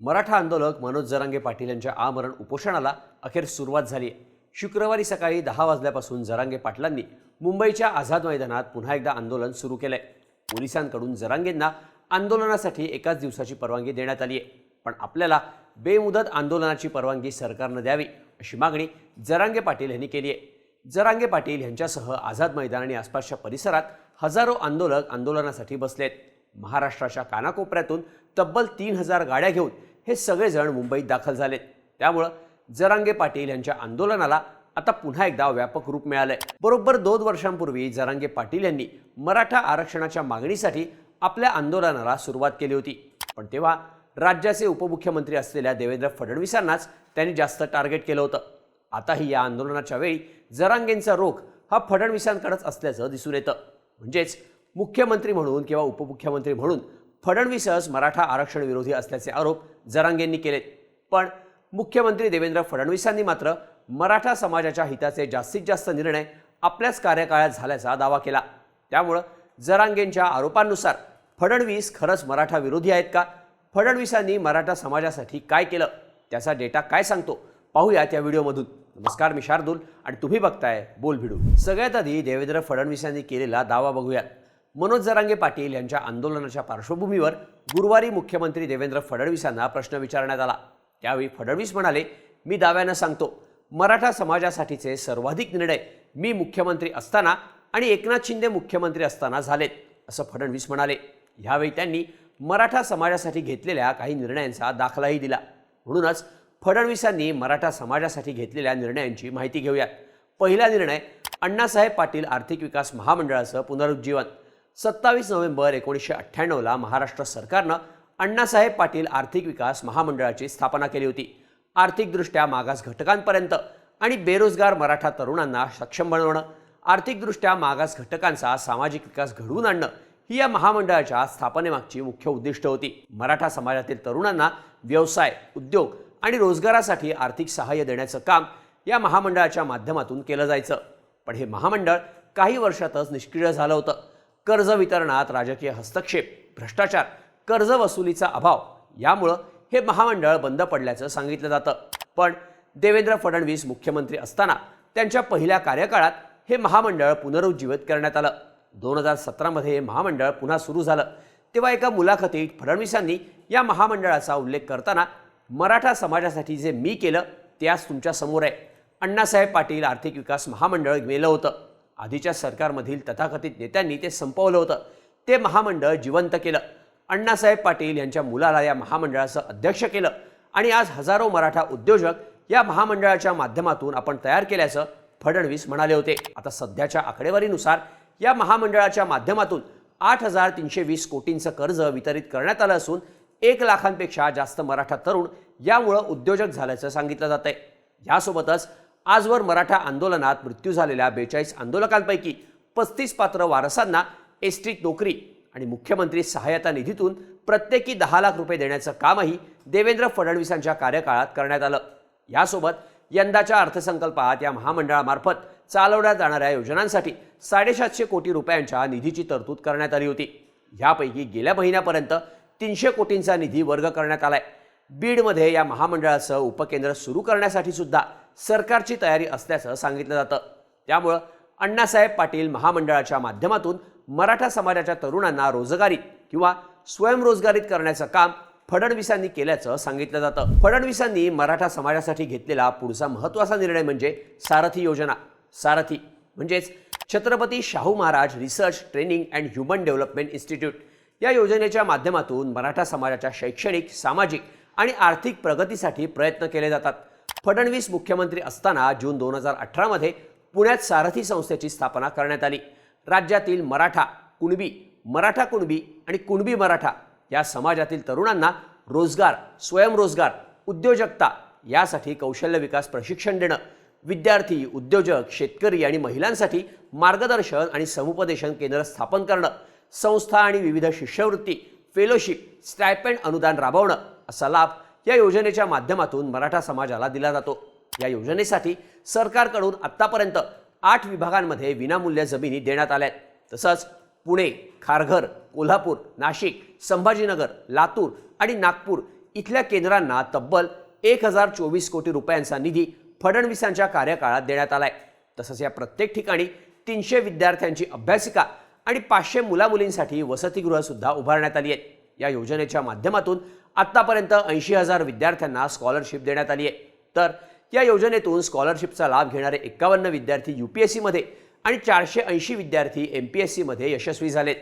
मराठा आंदोलक मनोज जरांगे पाटील यांच्या आमरण उपोषणाला अखेर सुरुवात झाली आहे शुक्रवारी सकाळी दहा वाजल्यापासून जरांगे पाटलांनी मुंबईच्या आझाद मैदानात पुन्हा एकदा आंदोलन सुरू केलंय. पोलिसांकडून जरांगेंना आंदोलनासाठी एकाच दिवसाची परवानगी देण्यात आली आहे पण आपल्याला बेमुदत आंदोलनाची परवानगी सरकारनं द्यावी अशी मागणी जरांगे पाटील यांनी केली आहे जरांगे पाटील यांच्यासह आझाद मैदान आणि आसपासच्या परिसरात हजारो आंदोलक आंदोलनासाठी बसलेत. महाराष्ट्राच्या कानाकोपऱ्यातून तब्बल तीन हजार गाड्या घेऊन हे सगळेजण मुंबईत दाखल झालेत. त्यामुळं जरांगे पाटील यांच्या आंदोलनाला आता पुन्हा एकदा व्यापक रूप मिळालंय. बरोबर दोन वर्षांपूर्वी जरांगे पाटील यांनी मराठा आरक्षणाच्या मागणीसाठी आपल्या आंदोलनाला सुरुवात केली होती. पण तेव्हा राज्याचे उपमुख्यमंत्री असलेल्या देवेंद्र फडणवीसांनाच त्यांनी जास्त टार्गेट केलं होतं. आताही या आंदोलनाच्या वेळी जरांगेंचा रोख हा फडणवीसांकडेच असल्याचं दिसून येतं. म्हणजेच मुख्यमंत्री म्हणून किंवा उपमुख्यमंत्री म्हणून फडणवीसच मराठा आरक्षण विरोधी असल्याचे आरोप जरांगेंनी केलेत. पण मुख्यमंत्री देवेंद्र फडणवीसांनी मात्र मराठा समाजाच्या हिताचे जास्तीत जास्त निर्णय आपल्याच कार्यकाळात झाल्याचा दावा केला. त्यामुळं जरांगेंच्या आरोपांनुसार फडणवीस खरंच मराठा विरोधी आहेत का? फडणवीसांनी मराठा समाजासाठी काय केलं? त्याचा डेटा काय सांगतो? पाहूया त्या व्हिडिओमधून. नमस्कार मी शार्दूल आणि तुम्ही बघताय बोल भिडू सगळ्यात आधी देवेंद्र फडणवीसांनी केलेला दावा बघूयात. मनोज जरांगे पाटील यांच्या आंदोलनाच्या पार्श्वभूमीवर गुरुवारी मुख्यमंत्री देवेंद्र फडणवीसांना प्रश्न विचारण्यात आला. त्यावेळी फडणवीस म्हणाले मी दाव्यानं सांगतो मराठा समाजासाठीचे सर्वाधिक निर्णय मी मुख्यमंत्री असताना आणि एकनाथ शिंदे मुख्यमंत्री असताना झालेत असं फडणवीस म्हणाले. यावेळी त्यांनी मराठा समाजासाठी घेतलेल्या काही निर्णयांचा दाखलाही दिला. म्हणूनच फडणवीसांनी मराठा समाजासाठी घेतलेल्या निर्णयांची माहिती घेऊयात. पहिला निर्णय अण्णासाहेब पाटील आर्थिक विकास महामंडळाचं पुनरुज्जीवन. सत्तावीस नोव्हेंबर एकोणीसशे अठ्ठ्याण्णवला महाराष्ट्र सरकारनं अण्णासाहेब पाटील आर्थिक विकास महामंडळाची स्थापना केली होती. आर्थिकदृष्ट्या मागास घटकांपर्यंत आणि बेरोजगार मराठा तरुणांना सक्षम बनवणं आर्थिकदृष्ट्या मागास घटकांचा सामाजिक विकास घडवून आणणं ही या महामंडळाच्या स्थापनेमागची मुख्य उद्दिष्ट होती. मराठा समाजातील तरुणांना व्यवसाय उद्योग आणि रोजगारासाठी आर्थिक सहाय्य देण्याचं काम या महामंडळाच्या माध्यमातून केलं जायचं. पण हे महामंडळ काही वर्षातच निष्क्रिय झालं होतं. कर्ज वितरणात राजकीय हस्तक्षेप भ्रष्टाचार कर्ज वसुलीचा अभाव यामुळं हे महामंडळ बंद पडल्याचं सांगितलं जातं. पण देवेंद्र फडणवीस मुख्यमंत्री असताना त्यांच्या पहिल्या कार्यकाळात हे महामंडळ पुनरुज्जीवित करण्यात आलं. दोन हजार सतरामध्ये हे महामंडळ पुन्हा सुरू झालं. तेव्हा एका मुलाखतीत फडणवीसांनी या महामंडळाचा उल्लेख करताना मराठा समाजासाठी जे मी केलं ते आज तुमच्यासमोर आहे. अण्णासाहेब पाटील आर्थिक विकास महामंडळ गेलं होतं. आधीच्या सरकारमधील तथाकथित नेत्यांनी ते संपवलं होतं. ते महामंडळ जिवंत केलं. अण्णासाहेब पाटील यांच्या मुलाला या महामंडळाचं अध्यक्ष केलं. आणि आज हजारो मराठा उद्योजक या महामंडळाच्या माध्यमातून आपण तयार केल्याचं फडणवीस म्हणाले होते. आता सध्याच्या आकडेवारीनुसार या महामंडळाच्या माध्यमातून आठ हजार तीनशे वीस कोटींचं कर्ज वितरित करण्यात आलं असून एक लाखांपेक्षा जास्त मराठा तरुण यामुळं उद्योजक झाल्याचं सांगितलं जात आहे यासोबतच आजवर मराठा आंदोलनात मृत्यू झालेल्या बेचाळीस आंदोलकांपैकी पस्तीस पात्र वारसांना एसटीत नोकरी आणि मुख्यमंत्री सहायता निधीतून प्रत्येकी दहा लाख रुपये देण्याचं कामही देवेंद्र फडणवीसांच्या कार्यकाळात करण्यात आलं. यासोबत यंदाच्या अर्थसंकल्पात या महामंडळामार्फत चालवल्या जाणाऱ्या योजनांसाठी साडेसातशे कोटी रुपयांच्या निधीची तरतूद करण्यात आली होती. यापैकी गेल्या महिन्यापर्यंत तीनशे कोटींचा निधी वर्ग करण्यात आलाय. बीडमध्ये या महामंडळाचं उपकेंद्र सुरू करण्यासाठी सुद्धा सरकारची तयारी असल्याचं सांगितलं जातं. त्यामुळं अण्णासाहेब पाटील महामंडळाच्या माध्यमातून मराठा समाजाच्या तरुणांना रोजगारी किंवा स्वयंरोजगारीत करण्याचं काम फडणवीसांनी केल्याचं सांगितलं जातं. फडणवीसांनी मराठा समाजासाठी घेतलेला पुढचा महत्त्वाचा निर्णय म्हणजे सारथी योजना. सारथी म्हणजेच Chhatrapati Shahu Maharaj research training and human development institute. या योजनेच्या माध्यमातून मराठा समाजाच्या शैक्षणिक सामाजिक आणि आर्थिक प्रगतीसाठी प्रयत्न केले जातात. फडणवीस मुख्यमंत्री असताना जून दोन हजार अठरामध्ये पुण्यात सारथी संस्थेची स्थापना करण्यात आली. राज्यातील मराठा कुणबी मराठा कुणबी आणि कुणबी मराठा या समाजातील तरुणांना रोजगार स्वयंरोजगार उद्योजकता यासाठी कौशल्य विकास प्रशिक्षण देणं विद्यार्थी उद्योजक शेतकरी आणि महिलांसाठी मार्गदर्शन आणि समुपदेशन केंद्र स्थापन करणं संस्था आणि विविध शिष्यवृत्ती फेलोशिप स्टायपेंड अनुदान राबवणं असा लाभ या योजनेच्या माध्यमातून मराठा समाजाला दिला जातो. या योजनेसाठी सरकारकडून आत्तापर्यंत आठ विभागांमध्ये विनामूल्य जमिनी देण्यात आल्या आहेत. तसंच पुणे खारघर कोल्हापूर नाशिक संभाजीनगर लातूर आणि नागपूर इथल्या केंद्रांना तब्बल एक हजार चोवीस कोटी रुपयांचा निधी फडणवीसांच्या कार्यकाळात देण्यात आलाय. तसंच या प्रत्येक ठिकाणी तीनशे विद्यार्थ्यांची अभ्यासिका आणि पाचशे मुलामुलींसाठी वसतिगृहसुद्धा उभारण्यात आली आहेत. या योजनेच्या माध्यमातून आत्तापर्यंत ऐंशी हजार विद्यार्थ्यांना स्कॉलरशिप देण्यात आली आहे. तर या योजनेतून स्कॉलरशिपचा लाभ घेणारे एक्कावन्न विद्यार्थी यू पी एस सीमध्ये आणि चारशे ऐंशी विद्यार्थी एम पी एस सीमध्ये यशस्वी झालेत.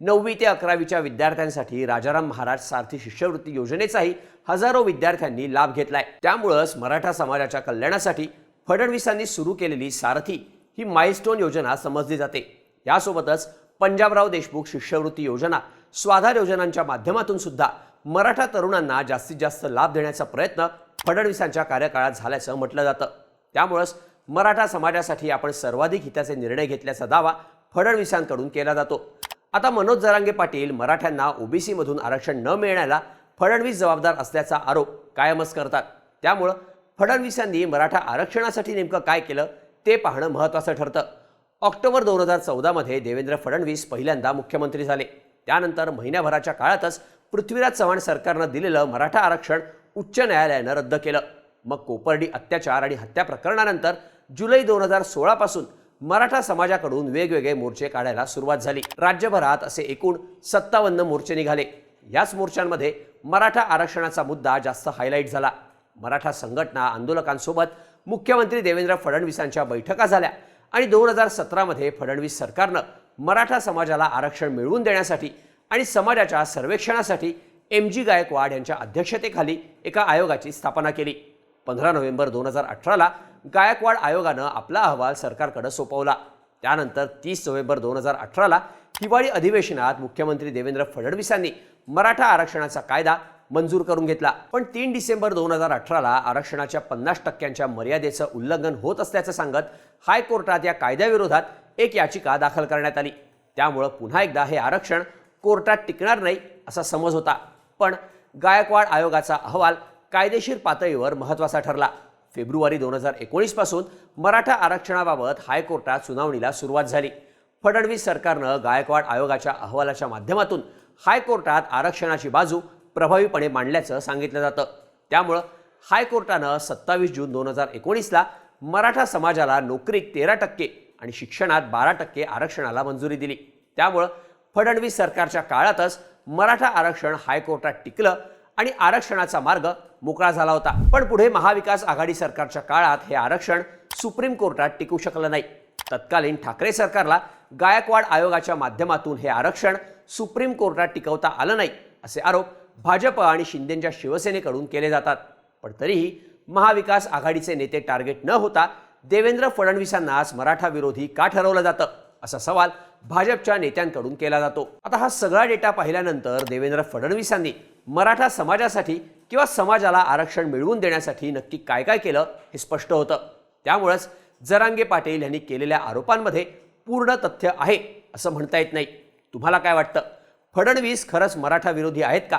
नववी ते अकरावीच्या विद्यार्थ्यांसाठी राजाराम महाराज सारथी शिष्यवृत्ती योजनेचाही हजारो विद्यार्थ्यांनी लाभ घेतलाय. त्यामुळंच मराठा समाजाच्या कल्याणासाठी फडणवीसांनी सुरू केलेली सारथी ही माइलस्टोन योजना समजली जाते. यासोबतच पंजाबराव देशमुख शिष्यवृत्ती योजना स्वाधार योजनांच्या माध्यमातून सुद्धा मराठा तरुणांना जास्तीत जास्त लाभ देण्याचा प्रयत्न फडणवीसांच्या कार्यकाळात झाल्याचं म्हटलं जातं. त्यामुळंच मराठा समाजासाठी आपण सर्वाधिक हिताचे निर्णय घेतल्याचा दावा फडणवीसांकडून केला जातो. आता मनोज जरांगे पाटील मराठ्यांना ओबीसीमधून आरक्षण न मिळण्याला फडणवीस जबाबदार असल्याचा आरोप कायमच करतात. त्यामुळं फडणवीसांनी मराठा आरक्षणासाठी नेमकं काय केलं ते पाहणं महत्त्वाचं ठरतं. ऑक्टोबर दोन हजार चौदामध्ये देवेंद्र फडणवीस पहिल्यांदा मुख्यमंत्री झाले. त्यानंतर महिन्याभराच्या काळातच पृथ्वीराज चव्हाण सरकारनं दिलेलं मराठा आरक्षण उच्च न्यायालयानं रद्द केलं. मग कोपर्डी अत्याचार आणि हत्या प्रकरणानंतर जुलै दोन हजार सोळापासून मराठा समाजाकडून वेगवेगळे मोर्चे काढायला सुरुवात झाली. राज्यभरात असे एकूण सत्तावन्न मोर्चे निघाले. याच मोर्चांमध्ये मराठा आरक्षणाचा मुद्दा जास्त हायलाईट झाला. मराठा संघटना आंदोलकांसोबत मुख्यमंत्री देवेंद्र फडणवीसांच्या बैठका झाल्या. आणि दोन हजार सतरामध्ये फडणवीस सरकारनं मराठा समाजाला आरक्षण मिळवून देण्यासाठी आणि समाजाच्या सर्वेक्षणासाठी एम जी गायकवाड यांच्या अध्यक्षतेखाली एका आयोगाची स्थापना केली. पंधरा नोव्हेंबर दोन हजार अठराला गायकवाड आयोगानं आपला अहवाल सरकारकडे सोपवला. त्यानंतर तीस नोव्हेंबर दोन हजार अठराला हिवाळी अधिवेशनात मुख्यमंत्री देवेंद्र फडणवीसांनी मराठा आरक्षणाचा कायदा मंजूर करून घेतला. पण तीन डिसेंबर दोन हजार अठराला आरक्षणाच्या पन्नास टक्क्यांच्या मर्यादेचं उल्लंघन होत असल्याचं सांगत हायकोर्टात या कायद्याविरोधात एक याचिका दाखल करण्यात आली. त्यामुळं पुन्हा एकदा हे आरक्षण कोर्टात टिकणार नाही असा समज होता. पण गायकवाड आयोगाचा अहवाल कायदेशीर पातळीवर महत्त्वाचा ठरला. फेब्रुवारी दोन हजार एकोणीसपासून मराठा आरक्षणाबाबत हायकोर्टात सुनावणीला सुरुवात झाली. फडणवीस सरकारनं गायकवाड आयोगाच्या अहवालाच्या माध्यमातून हायकोर्टात आरक्षणाची बाजू प्रभावीपणे मांडल्याचं सांगितलं जातं. त्यामुळं हायकोर्टानं सत्तावीस जून दोन हजार एकोणीसला मराठा समाजाला नोकरीत तेरा टक्के आणि शिक्षणात बारा टक्के आरक्षणाला मंजुरी दिली. त्यामुळं फडणवीस सरकारच्या काळातच मराठा आरक्षण हायकोर्टात टिकलं आणि आरक्षणाचा मार्ग मोकळा झाला होता. पण पुढे महाविकास आघाडी सरकारच्या काळात हे आरक्षण सुप्रीम कोर्टात टिकू शकलं नाही. तत्कालीन ठाकरे सरकारला गायकवाड आयोगाच्या माध्यमातून हे आरक्षण सुप्रीम कोर्टात टिकवता आलं नाही असे आरोप भाजप आणि शिंदेंच्या शिवसेनेकडून केले जातात. पण तरीही महाविकास आघाडीचे नेते टार्गेट न होता देवेंद्र फडणवीसांनाच मराठा विरोधी का ठरवलं जातं? असा सवाल भाजपच्या नेत्यांकडून केला जातो. आता हा सगळा डेटा पाहिल्यानंतर देवेंद्र फडणवीसांनी मराठा समाजासाठी किंवा समाजाला आरक्षण मिळवून देण्यासाठी नक्की काय काय केलं हे स्पष्ट होतं. त्यामुळंच जरांगे पाटील यांनी केलेल्या आरोपांमध्ये पूर्ण तथ्य आहे असं म्हणता येत नाही. तुम्हाला काय वाटतं? फडणवीस खरंच मराठा विरोधी आहेत का?